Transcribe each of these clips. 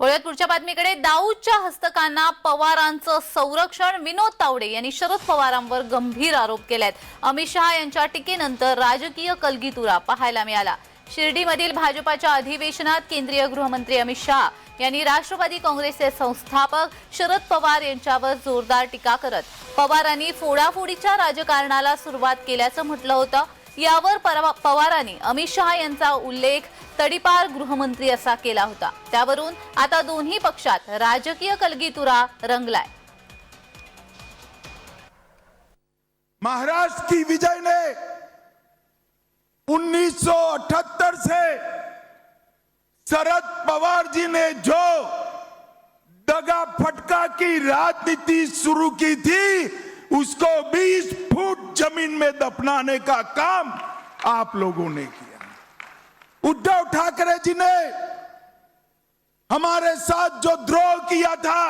वळूयात पुढच्या बातमीकडे. दाऊदच्या हस्तकांना पवारांचं संरक्षण विनोद तावडे यांनी शरद पवारांवर गंभीर आरोप केलेत. अमित शहा यांच्या टीकेनंतर राजकीय कलगीतुरा पाहायला मिळाला. शिर्डीमधील भाजपाच्या अधिवेशनात केंद्रीय गृहमंत्री अमित शहा यांनी राष्ट्रवादी काँग्रेसचे संस्थापक शरद पवार यांच्यावर जोरदार टीका करत पवारांनी फोडाफोडीच्या राजकारणाला सुरुवात केल्याचं म्हटलं होतं. यावर पवारांनी अमित शहा यांचा उल्लेख तडीपार गृहमंत्री असा केला होता. त्यावरून आता दोन्ही पक्षात राजकीय कलगीतुरा रंगलाय. महाराष्ट्र की विजय ने 1978 से शरद पवार जी ने जो दगा फटका की राजनीति शुरू की थी उसको 20 फुट ज़मीन में दफनाने का काम आप लोगों ने किया। उद्धव ठाकरे जी ने हमारे साथ जो द्रोह किया था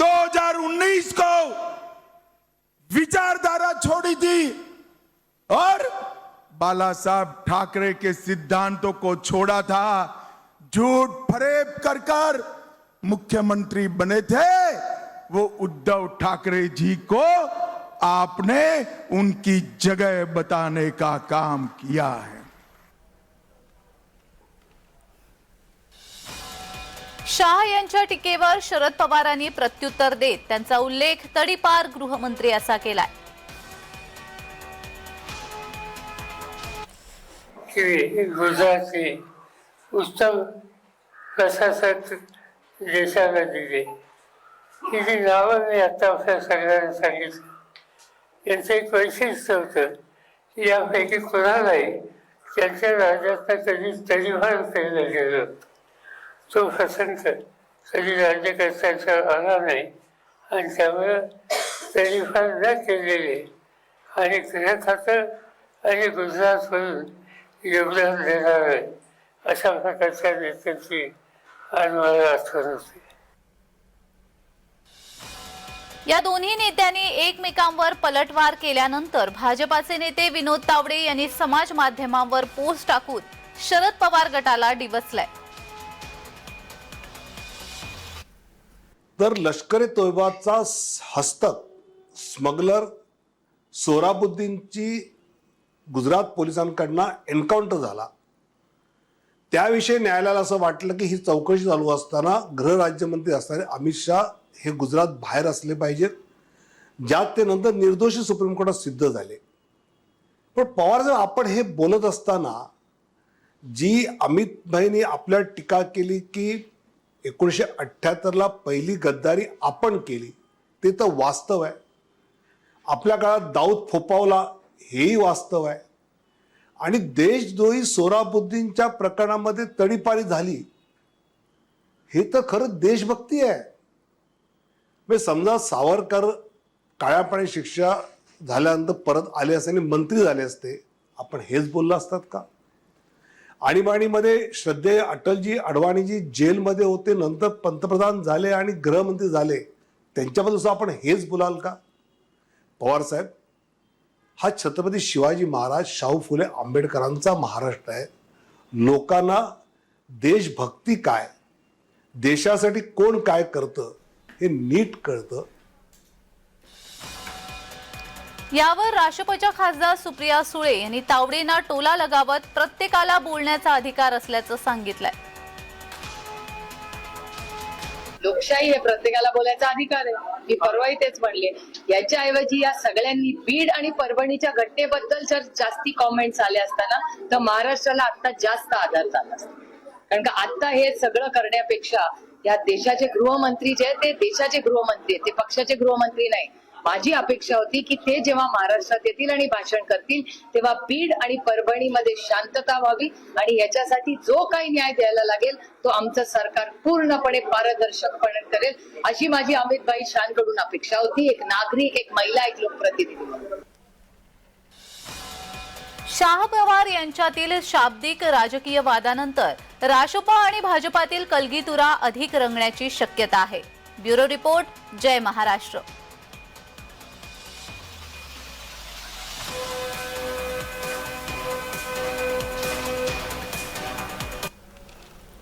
2019 को विचारधारा छोड़ी थी और बाला साहब ठाकरे के सिद्धांतों को छोड़ा था। झूठ फरेब कर कर मुख्यमंत्री बने थे, वो उद्धव ठाकरे जी को आपने उनकी जगह बताने का काम किया है। शहा यांच्या टीकेवर शरद पवारांनी प्रत्युत्तर देत त्यांचा उल्लेख तडीपार गृहमंत्री असा केलाय. की गुजरातचे उत्तम प्रशासक देशाला दिले? जी नावं मी आता आपल्या सगळ्यांना सांगितलं. यांचं एक वैशिष्ट्य होतं. की यापैकी कोणालाही त्यांच्या राज्यातनं कधी तरीभार केलं गेलं. तो प्रसंग कधी राज्यकर्त्याचा आला नाही आणि त्यामुळं तरीफार न केलेले आणि गृहखातं आणि गुजरातमधून योगदान देणार आहे अशा प्रकारच्या नेत्यांची आज मला आठवण होती. या दोन्ही नेत्यांनी एकमेकांवर पलटवार केल्यानंतर भाजपाचे नेते विनोद तावडे यांनी समाज माध्यमांवर पोस्ट टाकून शरद पवार गटाला डिवसलाय तर लष्कर ए तोयबाचा हस्तक स्मगलर सोराबुद्दीनची गुजरात पोलिसांकडनं एन्काउंटर झाला. त्याविषयी न्यायालयाला असं वाटलं की ही चौकशी चालू असताना गृहराज्यमंत्री असणारे अमित शहा हे गुजरात बाहेर असले पाहिजेत ज्यात ते नंतर निर्दोषी सुप्रीम कोर्टात सिद्ध झाले. पण पवार जर आपण हे बोलत असताना जी अमित भाईंनी आपल्या टीका केली की एकोणीसशे अठ्ठ्याहत्तरला पहिली गद्दारी आपण केली ते तर वास्तव आहे. आपल्या काळात दाऊद फोपावला हेही वास्तव आहे. आणि देशद्रोही सोराबुद्दीनच्या प्रकरणामध्ये तडीपारी झाली हे तर खरं देशभक्ती आहे. म्हणजे समजा सावरकर काळ्या पाणी शिक्षा झाल्यानंतर परत आले असते आणि मंत्री झाले असते आपण हेच बोललं असतात का? आणीबाणीमध्ये श्रद्धेय अटलजी अडवाणीजी जेलमध्ये होते नंतर पंतप्रधान झाले आणि गृहमंत्री झाले. त्यांच्याबद्दल सुद्धा आपण हेच बोलाल का? पवार साहेब हा छत्रपती शिवाजी महाराज शाहू फुले आंबेडकरांचा महाराष्ट्र आहे. लोकांना देशभक्ती काय? देशासाठी कोण काय करतं? हे नीट कळतं. यावर राष्ट्रपच्या खासदार सुप्रिया सुळे यांनी तावडेंना टोला लगावत प्रत्येकाला बोलण्याचा अधिकार असल्याचं सांगितलंय. लोकशाही हे प्रत्येकाला बोलायचा अधिकार आहे. मी परवाही तेच म्हणले. याच्याऐवजी या सगळ्यांनी बीड आणि परभणीच्या घटनेबद्दल जर जास्ती कॉमेंट्स आले असताना तर महाराष्ट्राला आता जास्त आधार झाला असता. कारण का आता हे सगळं करण्यापेक्षा या देशाचे गृहमंत्री जे आहेत ते देशाचे गृहमंत्री आहेत ते पक्षाचे गृहमंत्री नाही. माझी अपेक्षा होती की ते जेव्हा महाराष्ट्रात येतील आणि भाषण करतील तेव्हा बीड आणि परभणीमध्ये शांतता व्हावी आणि याच्यासाठी जो काही न्याय द्यायला लागेल तो आमचं सरकार पूर्णपणे पारदर्शकपणे करेल अशी माझी अमितभाई शानकडून अपेक्षा होती. एक नागरिक एक महिला एक लोकप्रतिनिधी. शाह पवार यांच्यातील शाब्दिक राजकीय वादानंतर राष्ट्रपा आणि भाजपातील कलगीतुरा अधिक रंगण्याची शक्यता आहे. ब्युरो रिपोर्ट जय महाराष्ट्र.